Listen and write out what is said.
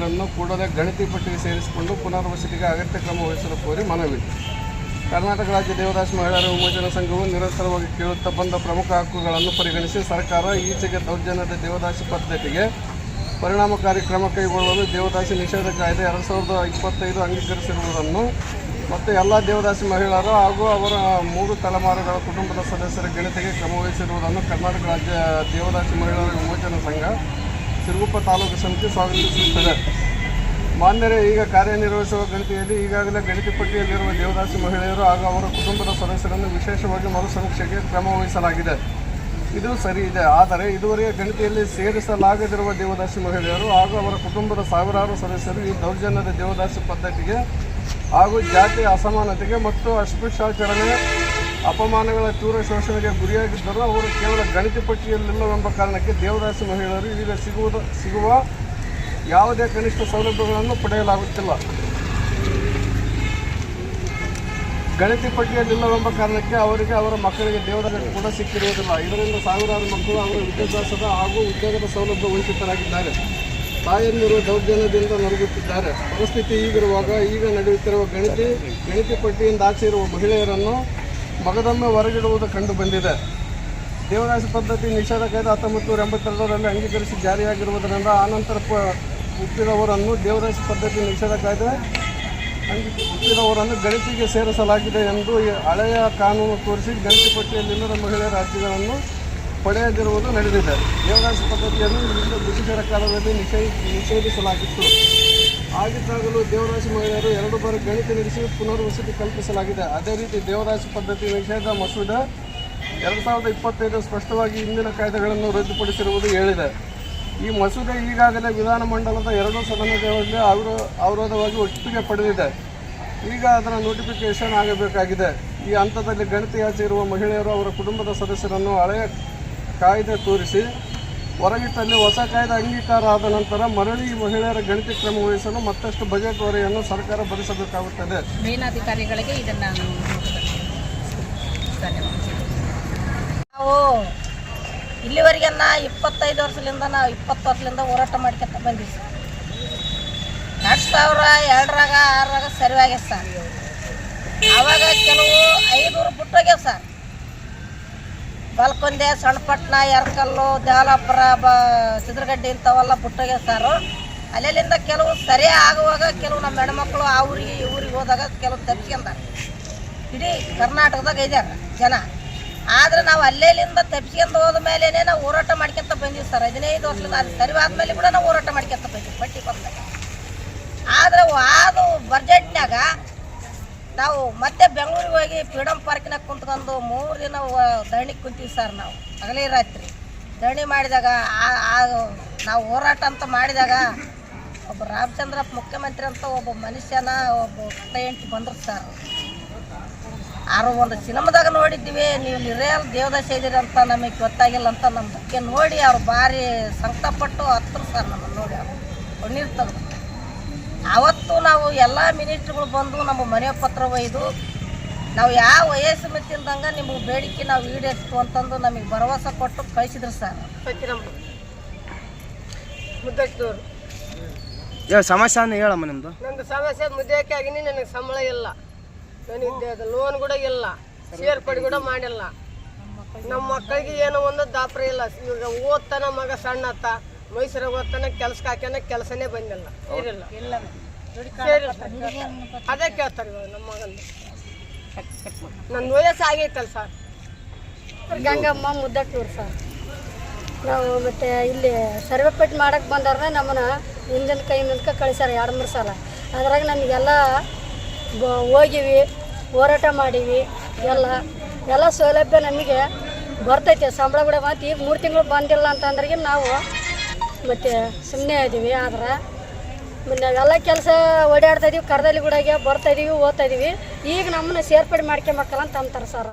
ಸದಸ್ಯರನ್ನು ಕೂಡಲೇ ಗಣತಿ ಪಟ್ಟಿಗೆ ಸೇರಿಸಿಕೊಂಡು ಪುನರ್ವಸತಿಗೆ ಅಗತ್ಯ ಕ್ರಮ ವಹಿಸಲು ಕೋರಿ ಮನವಿ. ಕರ್ನಾಟಕ ರಾಜ್ಯ ದೇವದಾಸಿ ಮಹಿಳೆಯರ ವಿಮೋಚನಾ ಸಂಘವು ನಿರಂತರವಾಗಿ ಕೇಳುತ್ತಾ ಬಂದ ಪ್ರಮುಖ ಹಕ್ಕುಗಳನ್ನು ಪರಿಗಣಿಸಿ ಸರ್ಕಾರ ಈಚೆಗೆ ದೌರ್ಜನ್ಯದ ದೇವದಾಸಿ ಪದ್ಧತಿಗೆ ಪರಿಣಾಮಕಾರಿ ಕ್ರಮ ಕೈಗೊಳ್ಳಲು ದೇವದಾಸಿ ನಿಷೇಧ ಕಾಯ್ದೆ ಎರಡು ಸಾವಿರದ ಇಪ್ಪತ್ತೈದು ಅಂಗೀಕರಿಸಿರುವುದನ್ನು ಮತ್ತು ಎಲ್ಲ ದೇವದಾಸಿ ಮಹಿಳೆಯರು ಹಾಗೂ ಅವರ ಮೂರು ತಲೆಮಾರುಗಳ ಕುಟುಂಬದ ಸದಸ್ಯರ ಗಣತಿಗೆ ಕ್ರಮವಹಿಸಿರುವುದನ್ನು ಕರ್ನಾಟಕ ರಾಜ್ಯ ದೇವದಾಸಿ ಮಹಿಳೆಯರ ವಿಮೋಚನಾ ಸಂಘ ಸಿರುಗುಪ್ಪ ತಾಲೂಕು ಸಮಿತಿ ಸ್ವಾಗತಿಸುತ್ತದೆ. ಮಾನ್ಯರೇ, ಈಗ ಕಾರ್ಯನಿರ್ವಹಿಸುವ ಗಣತಿಯಲ್ಲಿ ಈಗಾಗಲೇ ಗಣತಿ ಪಟ್ಟಿಯಲ್ಲಿರುವ ದೇವದಾಸಿ ಮಹಿಳೆಯರು ಹಾಗೂ ಅವರ ಕುಟುಂಬದ ಸದಸ್ಯರನ್ನು ವಿಶೇಷವಾಗಿ ಮರುಸಮೀಕ್ಷೆಗೆ ಕ್ರಮ ವಹಿಸಲಾಗಿದೆ. ಇದು ಸರಿ ಇದೆ. ಆದರೆ ಇದುವರೆಗೆ ಗಣತಿಯಲ್ಲಿ ಸೇರಿಸಲಾಗದಿರುವ ದೇವದಾಸಿ ಮಹಿಳೆಯರು ಹಾಗೂ ಅವರ ಕುಟುಂಬದ ಸಾವಿರಾರು ಸದಸ್ಯರು ಈ ದೌರ್ಜನ್ಯದ ದೇವದಾಸಿ ಪದ್ಧತಿಗೆ ಹಾಗೂ ಜಾತಿ ಅಸಮಾನತೆಗೆ ಮತ್ತು ಅಸ್ಪೃಶ್ಯಾಚರಣೆ ಅಪಮಾನಗಳ ತೀವ್ರ ಶೋಷಣೆಗೆ ಗುರಿಯಾಗಿದ್ದರೂ ಅವರು ಕೇವಲ ಗಣಿತ ಪಟ್ಟಿಯಲ್ಲಿಲ್ಲವೆಂಬ ಕಾರಣಕ್ಕೆ ದೇವದಾಸಿ ಮಹಿಳೆಯರು ಇದೀಗ ಸಿಗುವುದು, ಸಿಗುವ ಯಾವುದೇ ಕನಿಷ್ಠ ಸೌಲಭ್ಯಗಳನ್ನು ಪಡೆಯಲಾಗುತ್ತಿಲ್ಲ. ಗಣಿತ ಪಟ್ಟಿಯಲ್ಲಿಲ್ಲವೆಂಬ ಕಾರಣಕ್ಕೆ ಅವರಿಗೆ ಅವರ ಮಕ್ಕಳಿಗೆ ದೇವದಾಸಿ ಕೂಡ ಸಿಕ್ಕಿರುವುದಿಲ್ಲ. ಇದರಿಂದ ಸಾವಿರಾರು ಮಕ್ಕಳು ಅವರ ವಿದ್ಯಾಭ್ಯಾಸದ ಹಾಗೂ ಉದ್ಯೋಗದ ಸೌಲಭ್ಯ ವಂಚಿತರಾಗಿದ್ದಾರೆ. ತಾಯಂದಿರು ದೌರ್ಜನ್ಯದಿಂದ ನರಗುತ್ತಿದ್ದಾರೆ ಪರಿಸ್ಥಿತಿ ಈಗಿರುವಾಗ ಈಗ ನಡೆಯುತ್ತಿರುವ ಗಣಿತಿ ಗಣಿತಿ ಪಟ್ಟಿಯಿಂದ ಆಚೆ ಇರುವ ಮಹಿಳೆಯರನ್ನು ಮಗದೊಮ್ಮೆ ಹೊರಗಿಡುವುದು ಕಂಡು ಬಂದಿದೆ. ದೇವದಾಸಿ ಪದ್ಧತಿ ನಿಷೇಧ ಕಾಯ್ದೆ ಹತ್ತೊಂಬತ್ತು ನೂರ ಎಂಬತ್ತೆರಡರಲ್ಲಿ ಅಂಗೀಕರಿಸಿ ಜಾರಿಯಾಗಿರುವುದರಿಂದ ಆನಂತರ ಪ ಹುಟ್ಟಿದವರನ್ನು ದೇವದಾಸಿ ಪದ್ಧತಿ ನಿಷೇಧ ಕಾಯ್ದೆ ಹುಟ್ಟಿದವರನ್ನು ಗಣಿತಿಗೆ ಸೇರಿಸಲಾಗಿದೆ ಎಂದು ಹಳೆಯ ಕಾನೂನು ತೋರಿಸಿ ಗಣಿತ ಪಟ್ಟಿಯಲ್ಲಿಲ್ಲದ ಮಹಿಳೆಯರ ಅರ್ಜಿಗಳನ್ನು ಪಡೆಯದಿರುವುದು ನಡೆದಿದೆ. ದೇವದಾಸಿ ಪದ್ಧತಿಯನ್ನು ಬ್ರಿಟಿಷರ ಕಾಲದಲ್ಲಿ ನಿಷೇ ನಿಷೇಧಿಸಲಾಗಿತ್ತು. ಆಗಿದ್ದಾಗಲೂ ದೇವರಾಶಿ ಮಹಿಳೆಯರು ಎರಡು ಬಾರಿ ಗಣಿತ ನಡೆಸಿ ಪುನರ್ವಸತಿ ಕಲ್ಪಿಸಲಾಗಿದೆ. ಅದೇ ರೀತಿ ದೇವರಾಶಿ ಪದ್ಧತಿ ನಿಷೇಧ ಮಸೂದೆ ಎರಡು ಸಾವಿರದ ಇಪ್ಪತ್ತೈದು ಸ್ಪಷ್ಟವಾಗಿ ಹಿಂದಿನ ಕಾಯ್ದೆಗಳನ್ನು ರದ್ದುಪಡಿಸಿರುವುದು ಹೇಳಿದೆ. ಈ ಮಸೂದೆ ಈಗಾಗಲೇ ವಿಧಾನಮಂಡಲದ ಎರಡೂ ಸದನಗಳಲ್ಲಿ ಅವರು ಅವರೋಧವಾಗಿ ಒಪ್ಪಿಗೆ ಪಡೆದಿದೆ. ಈಗ ಅದರ ನೋಟಿಫಿಕೇಷನ್ ಆಗಬೇಕಾಗಿದೆ. ಈ ಹಂತದಲ್ಲಿ ಗಣತಿಯಾಚೆ ಇರುವ ಮಹಿಳೆಯರು ಅವರ ಕುಟುಂಬದ ಸದಸ್ಯರನ್ನು ಹಳೆಯ ಕಾಯ್ದೆ ತೋರಿಸಿ ಹೊರಗಿಟ್ಟಲ್ಲಿ ಹೊಸ ಕಾಯ್ದೆ ಅಂಗೀಕಾರ ಆದ ನಂತರ ಮರಳಿ ಮಹಿಳೆಯರ ಗಣತಿ ಕ್ರಮ ವಹಿಸಲು ಮತ್ತಷ್ಟು ಬಜೆಟ್ ಹೊರೆಯನ್ನು ಸರ್ಕಾರ ಭರಿಸಬೇಕಾಗುತ್ತದೆ. ಮೇಲಾಧಿಕಾರಿಗಳಿಗೆ ಇದನ್ನು ನಾವು ಇಲ್ಲಿವರೆಗೆನ ಇಪ್ಪತ್ತೈದು ವರ್ಷದಿಂದ ನಾವು ಇಪ್ಪತ್ತು ವರ್ಷದಿಂದ ಹೋರಾಟ ಮಾಡ್ಕೊತ ಬಂದಿವಿ ಸರ್. ಎರಡು ಸಾವಿರ ಎರಡರಾಗ ಆರರಾಗ ಸರಿಯಾಗ್ಯ ಸರ್. ಅವಾಗ ಕೆಲವು ಐದು ಬಿಟ್ಟೋಗ್ಯಾವ ಸರ್. ಬಲ್ಕೊಂದೆ ಸಣ್ಣಪಟ್ಟಣ ಯರ್ಕಲ್ಲು ದಾಲಾಪುರ ಬ, ಸಿದ್ರಗಡ್ಡಿ ಇಂಥವೆಲ್ಲ ಬಿಟ್ಟೋಗ್ಯಾವ ಸರ್. ಅಲ್ಲೆಲ್ಲಿಂದ ಕೆಲವು ಸರಿ ಆಗುವಾಗ ಕೆಲವು ನಮ್ಮ ಹೆಣ್ಮಕ್ಳು ಆ ಊರಿಗೆ, ಈ ಊರಿಗೆ ಹೋದಾಗ ಕೆಲವು ತಪ್ಸ್ಕೊಂಡಾರ. ಇಡೀ ಕರ್ನಾಟಕದಾಗ ಇದ್ದಾರೆ ಜನ. ಆದ್ರೆ ನಾವು ಅಲ್ಲೆಲ್ಲಿಂದ ತಪ್ಸ್ಕೊಂಡ್ ಹೋದ ಮೇಲೇ ನಾವು ಹೋರಾಟ ಮಾಡ್ಕೊಂತ ಬಂದೀವಿ ಸರ್. ಹದಿನೈದು ವರ್ಷದಿಂದ ಅದು ಸರಿ ಆದ್ಮೇಲೆ ಕೂಡ ನಾವು ಹೋರಾಟ ಮಾಡ್ಕೊಂತ ಬಂದೀವಿ ಬಟ್ಟಿ ಬಂದಾಗ. ಆದ್ರೆ ಅದು ಬಜೆಟ್ನ್ಯಾಗ ನಾವು ಮತ್ತೆ ಬೆಂಗಳೂರಿಗೆ ಹೋಗಿ ಫ್ರೀಡಮ್ ಪಾರ್ಕಿನಾಗ ಕುಂತ್ಕೊಂಡು ಮೂರು ದಿನ ಧರಣಿಗೆ ಕುಂತೀವಿ ಸರ್ ನಾವು. ಹಗಲೇ ರಾತ್ರಿ. ಧರಣಿ ಮಾಡಿದಾಗ ಆ- ನಾವು ಹೋರಾಟ ಅಂತ ಮಾಡಿದಾಗ ಒಬ್ಬ ರಾಮಚಂದ್ರಪ್ಪ ಮುಖ್ಯಮಂತ್ರಿ ಅಂತ ಒಬ್ಬ ಮನುಷ್ಯನ ಒಬ್ಬ ಕ್ಲೈಂಟ್ ಬಂದರು ಸರ್. ಆರು ಒಂದು ಸಿನಿಮಾದಾಗ ನೋಡಿದ್ದೀವಿ, ನೀವು ನಿರೇಲ್ ದೇವದಾಸಿ ಇದ್ದೀರಿ ಅಂತ ನಮಗೆ ಗೊತ್ತಾಗಿಲ್ಲ ಅಂತ ನಮ್ಮ ಬಗ್ಗೆ ನೋಡಿ ಅವ್ರು ಭಾರಿ ಸಂಕಟಪಟ್ಟು ಹತ್ತರು ಸರ್ ನಮ್ಮನ್ನು ನೋಡಿ ಅವರು. ಕಣ್ಣೀರು ಅವತ್ತು ನಾವು ಎಲ್ಲ ಮಿನಿಸ್ಟ್ರುಗಳು ಬಂದು ನಮ್ಮ ಮನೆ ಪತ್ರ ಒಯ್ದು ನಾವು ಯಾವ ವಯಸ್ಸು ಮಿತಿಲ್ದಂಗೆ ನಿಮಗೆ ಬೇಡಿಕೆ ನಾವು ಈಡೇರಿಸ್ತು ಅಂತಂದು ನಮಗೆ ಭರವಸೆ ಕೊಟ್ಟು ಕಳಿಸಿದ್ರು ಸರ್. ಹೇಳ ಸಮಸ್ಯೆ ಅಂದ್ರೆ ಹೇಳಮ್ಮ ನಿಮ್ದು? ನಂದು ಸಮಸ್ಯೆ ಮುದ್ದಕ್ಕೆ ಆಗಿನಿ ನನಗೆ ಸಂಬಳ ಇಲ್ಲ. ನನಗೆ ಲೋನ್ ಕೂಡ ಇಲ್ಲ. ಸೇರ್ಪಡೆ ಕೂಡ ಮಾಡಿಲ್ಲ. ನಮ್ಮ ಮಕ್ಕಳಿಗೆ ಏನೋ ಒಂದು ದಾಪರ ಇಲ್ಲ. ಇವಾಗ ಓದ್ತಾನ ಮಗ ಸಣ್ಣತ್ತ ಮೈಸೂರಿಗೆ ಹೋಗ್ತಾನೆ ಕೆಲ್ಸಕ್ಕೆ ಹಾಕ್ಯಾನ ಕೆಲಸನೇ ಬಂದಿಲ್ಲ. ಇರಲ್ಲ. ಅದೇ ಕೇಳ್ತಾರೆ ಇವಾಗ ನಮ್ಮ ಮಗನ ನನ್ನ ವಯಸ್ಸು ಆಗೈತಲ್ಲ ಸರ್. ಗಂಗಮ್ಮ ಮುದ್ದಟ್ಟೂರು ಸರ್. ನಾವು ಮತ್ತೆ ಇಲ್ಲಿ ಸರ್ವೆ ಮಾಡಕ್ ಮಾಡಕ್ಕೆ ಬಂದವ್ರನ್ನ ನಮ್ಮನ್ನ ಹಿಂದಿನ ಕೈ ನಿಂತ್ಕ ಕಳಿಸ್ಯಾರ ಎರಡು ಮೂರು ಸಲ. ಅದ್ರಾಗ ನಮಗೆಲ್ಲ ಬ- ಹೋಗಿವಿ ಹೋರಾಟ ಮಾಡೀವಿ ಎಲ್ಲ. ಎಲ್ಲ ಸೌಲಭ್ಯ ನಮಗೆ ಬರ್ತೈತೆ. ಸಂಬಳ ಕೂಡ ಮತ್ತು ಈಗ ಮೂರು ತಿಂಗಳು ಬಂದಿಲ್ಲ ಅಂತಂದ್ರಿಗೆ ನಾವು ಮತ್ತು ಸುಮ್ಮನೆ ಇದ್ದೀವಿ ಆದ್ರೆ ಮತ್ತೆ ಎಲ್ಲ ಕೆಲಸ ಓಡಾಡ್ತಾ ಇದೀವಿ ಕರ್ದಲ್ಲಿ ಕೂಡ ಬರ್ತಾ ಇದೀವಿ, ಓದ್ತಾ ಇದೀವಿ. ಈಗ ನಮ್ಮನ್ನ ಸೇರ್ಪಡೆ ಮಾಡ್ಕೊಂಬಕ್ಕಲ್ಲ ಅಂತ ಅಂತಾರೆ ಸರ್.